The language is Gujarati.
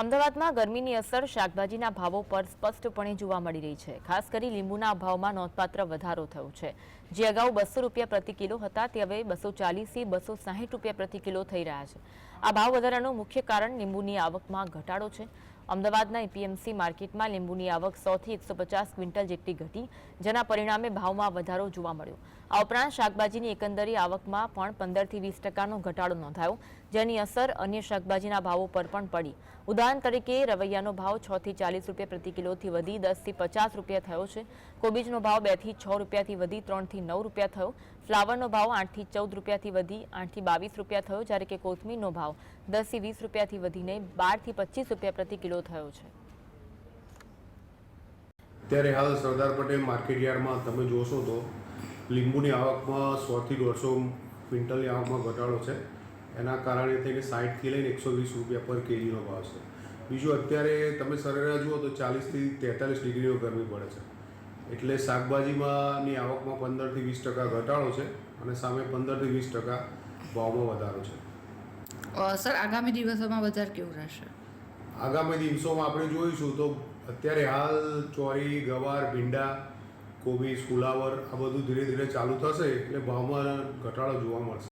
અમદાવાદમાં ગરમીની અસર શાકભાજીના ભાવો પર સ્પષ્ટપણે જોવા મળી રહી છે. ખાસ કરી લીંબુના ભાવમાં નોંધપાત્ર વધારો થયો છે. જે અગાઉ બસો રૂપિયા પ્રતિ કિલો હતા, તે હવે બસો ચાલીસથી બસો સાહીઠ રૂપિયા પ્રતિ કિલો થઈ રહ્યા છે. આ ભાવ વધારાનું મુખ્ય કારણ લીંબુની આવકમાં ઘટાડો છે. અમદાવાદના એપીએમસી માર્કેટમાં લીંબુની આવક સોથી એકસો પચાસ ક્વિન્ટલ જેટલી ઘટી, જેના પરિણામે ભાવમાં વધારો જોવા મળ્યો. આ ઉપરાંત શાકભાજીની એકંદરી આવકમાં પણ પંદરથી વીસ ટકાનો ઘટાડો નોંધાયો. જેની અસર અન્ય શાકભાજીના ભાવો પર પણ પડી. ઉદાહરણ તરીકે, રવૈયાનો ભાવ છ થી ચાલીસ રૂપિયા પ્રતિ કિલોથી વધી દસથી પચાસ રૂપિયા થયો છે. કોબીજનો ભાવ બેથી છ રૂપિયાથી વધી ત્રણથી નવ રૂપિયા થયો. ફ્લાવરનો ભાવ આઠથી ચૌદ રૂપિયાથી વધી આઠથી બાવીસ રૂપિયા થયો, જ્યારે કે કોથમીરનો ભાવ દસથી વીસ રૂપિયાથી વધીને બારથી પચીસ રૂપિયા પ્રતિ કિલો થયો છે. ત્યારે હાલ સરદાર પટેલ માર્કેટ યાર્ડમાં તમે જોશો તો લીંબુની આવકમાં સોથી દોઢસો ક્વિન્ટલની આવકમાં ઘટાડો છે. એના કારણે થઈને સાઠથી લઈને એકસો વીસ રૂપિયા પર કેજીનો ભાવ છે. બીજું અત્યારે તમે સરેરાશ જુઓ તો ચાલીસથી તેતાલીસ ડિગ્રીનો ગરમી પડે છે. એટલે શાકભાજીમાંની આવકમાં પંદરથી વીસ ટકા ઘટાડો છે અને સામે પંદરથી વીસ ટકા ભાવમાં વધારો છે. સર આગામી દિવસોમાં બજાર કેવું રહેશે? આગામી દિવસોમાં આપણે જોઈશું તો અત્યારે હાલ ચોરી ગવાર ભીંડા કોબીજ ફુલાવર આ બધું ધીરે ધીરે ચાલુ થશે એટલે ભાવમાં ઘટાડો જોવા મળશે.